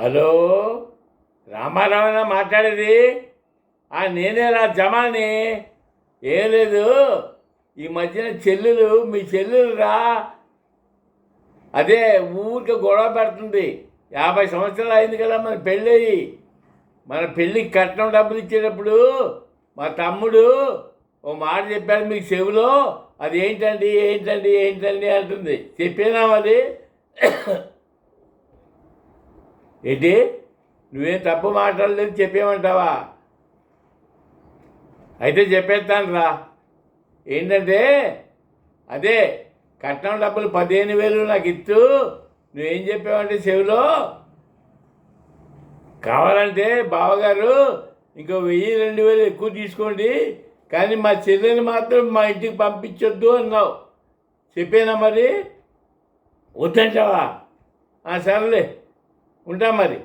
Hello? రామారావునా మాట్లాడేది? ఆ నేనేరా జమాని. ఏం లేదు ఈ మధ్యన చెల్లెలు మీ చెల్లెలు రా. అదే ఊరికి గొడవ పెడుతుంది. యాభై సంవత్సరాలు అయింది కదా మన పెళ్ళయి మన పెళ్ళికి కట్నం డబ్బులు ఇచ్చేటప్పుడు మా తమ్ముడు ఓ మాట చెప్పాడు మీకు చెవిలో. అది ఏంటండి ఏంటండి ఏంటండి అంటుంది. చెప్పేనా మరి ఏంటి? నువ్వేం తప్పు మాట్లాడలేదు చెప్పేమంటావా? అయితే చెప్పేస్తాను రా ఏంటంటే అదే కట్నం డబ్బులు పదిహేను వేలు నాకు ఇచ్చు నువ్వేం చెప్పావంటే చెవిలో? కావాలంటే బావగారు ఇంకో వెయ్యి రెండు వేలు ఎక్కువ తీసుకోండి కానీ మా చెల్లెని మాత్రం మా ఇంటికి పంపించొద్దు అన్నావు. చెప్పేనా మరి? వద్దంటావా? సరేలే. ఉంటా మరి.